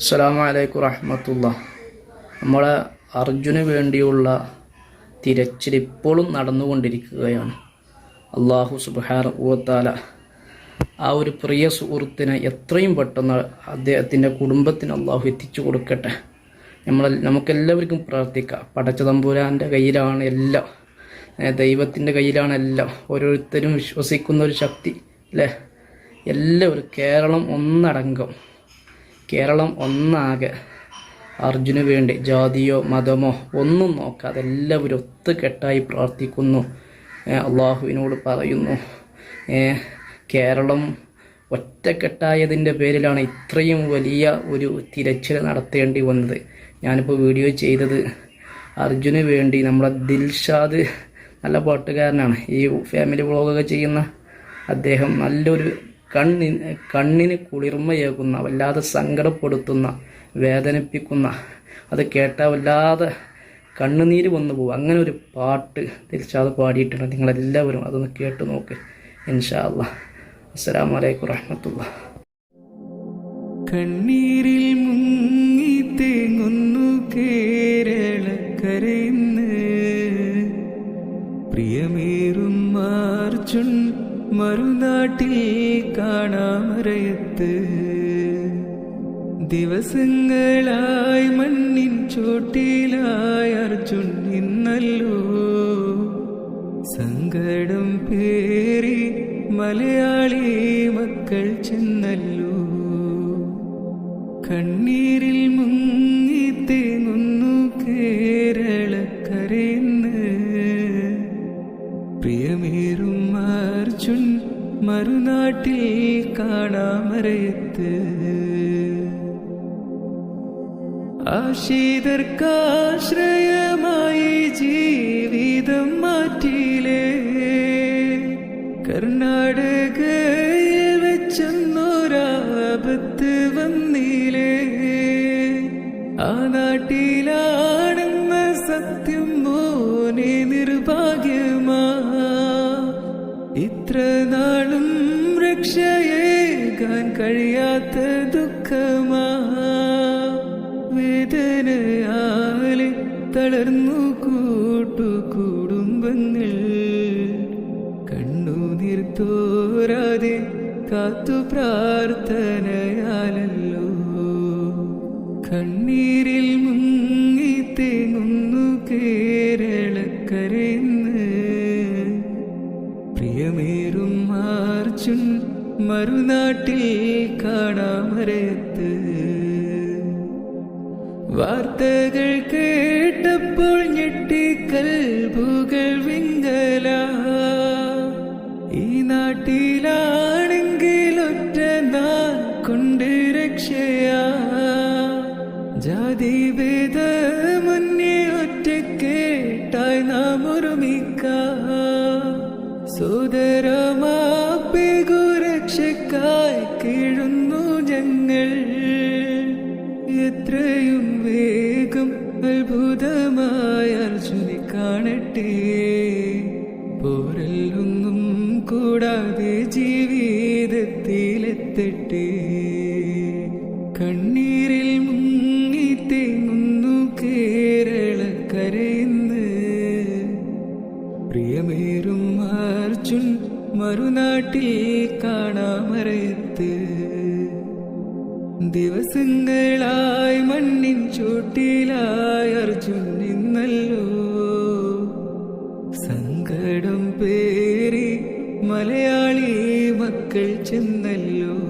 അസ്സലാമലൈക്കും റഹ്മത്തുള്ള. നമ്മളെ അർജുന് വേണ്ടിയുള്ള തിരച്ചിൽ ഇപ്പോഴും നടന്നുകൊണ്ടിരിക്കുകയാണ് അള്ളാഹു സുബാന ആ ഒരു പ്രിയ സുഹൃത്തിനെ എത്രയും പെട്ടെന്ന് അദ്ദേഹത്തിന്റെ കുടുംബത്തിന് അള്ളാഹു എത്തിച്ചു കൊടുക്കട്ടെ. നമ്മൾ നമുക്കെല്ലാവർക്കും പ്രാർത്ഥിക്കാം. പടച്ച തമ്പുരാന്റെ കയ്യിലാണ് എല്ലാം. ദൈവത്തിന്റെ കയ്യിലാണ് എല്ലാം. ഓരോരുത്തരും വിശ്വസിക്കുന്ന ഒരു ശക്തി അല്ലേ? എല്ലാവരും കേരളം ഒന്നടങ്കം. കേരളം ഒന്നാകെ അർജുന് വേണ്ടി ജാതിയോ മതമോ ഒന്നും നോക്കാതെ എല്ലാവരും ഒത്തുകെട്ടായി പ്രാർത്ഥിക്കുന്നു. അള്ളാഹുവിനോട് പറയുന്നു. കേരളം ഒറ്റക്കെട്ടായതിന്റെ പേരിലാണ് ഇത്രയും വലിയ ഒരു തിരച്ചിൽ നടത്തേണ്ടി വന്നത്. ഞാനിപ്പോൾ വീഡിയോ ചെയ്തത് അർജുന് വേണ്ടി നമ്മളെ ദിൽഷാദ് നല്ല പാട്ടുകാരനാണ്. ഈ ഫാമിലി വ്ളോഗൊക്കെ ചെയ്യുന്ന അദ്ദേഹം നല്ലൊരു കണ്ണി കണ്ണിന് കുളിർമയേകുന്ന വല്ലാതെ സങ്കടപ്പെടുത്തുന്ന വേദനിപ്പിക്കുന്ന അത് കേട്ടാൽ വല്ലാതെ കണ്ണുനീര് വന്നു പോകും അങ്ങനെ ഒരു പാട്ട് തിരിച്ചാതെ പാടിയിട്ടുണ്ട്. നിങ്ങളെല്ലാവരും അതൊന്ന് കേട്ട് നോക്ക്. ഇൻഷാ അല്ലാ വലൈക്കും അലൈക്കും റഹ്മത്തുള്ള കണ്ണീരിൽ മുങ്ങി തേങ്ങുന്നു കേരളക്കരയിന്ന്. പ്രിയമേറും മാർച്ചുൺ മറുനാട്ടിൽ കാണാമറയത്ത് ദിവസങ്ങളായി മണ്ണിൻ ചോട്ടിലായി അർജുൻ നിന്നല്ലോ സങ്കടം പേറി മലയാളി മക്കൾ ചെന്നല്ലോ. കണ്ണീരിൽ മുങ്ങി മറുനാട്ടിൽ കാണാമറയത്ത് ആശീതർക്കാശ്രയമായി ജീവിതം മാറ്റിയിലേ കർണാടകയിൽ വെച്ചൊന്നൊരാപത്ത് വന്നിലേ? ആ നാട്ടിലാണെന്ന സത്യം മോനെ നിർഭാഗ്യമാ. ഇത്ര നാളും രക്ഷയേകാൻ കഴിയാത്ത ദുഃഖമാ. വേദനയാലെ തളർന്നു കൂട്ടു കുടുംബങ്ങൾ. കണ്ണുനീർ തോരാതെ കാത്തു പ്രാർത്ഥനയാലല്ലോ. കണ്ണീരിൽ മുങ്ങി മാർച്ചുൻ മറുനാട്ടിൽ കാണാമരത്ത്. വാർത്തകൾ കേട്ടപ്പോൾ ഞെട്ടിക്കൽബുകൾ വിങ്കല ഈ നാട്ടിലാണെങ്കിൽ ഒറ്റ നാൾ കൊണ്ട് രക്ഷയാ. ജാതി ഭേദ മുന്നേ ഒറ്റക്കേട്ടായി നാം ഒരുമിക്ക. സോദരമാപ്പികു കീഴുന്നു ഞങ്ങൾ. എത്രയും വേഗം അത്ഭുതമായ അർജുനെ കാണട്ടെ. പോരല്ലൊന്നും കൂടാതെ ജീവിതത്തിലെത്തട്ടെ. കണ്ണീരിൽ മുങ്ങി തേങ്ങുന്നു കരയുന്നു പ്രിയമേറും അർജുൻ മറുനാട്ടിൽ കാണാമറയത്ത് ദിവസങ്ങളായി മണ്ണിൻ ചൂട്ടിലായി അർജുൻ നിന്നല്ലോ. സങ്കടം പേറി മലയാളി മക്കൾ ചെന്നല്ലോ.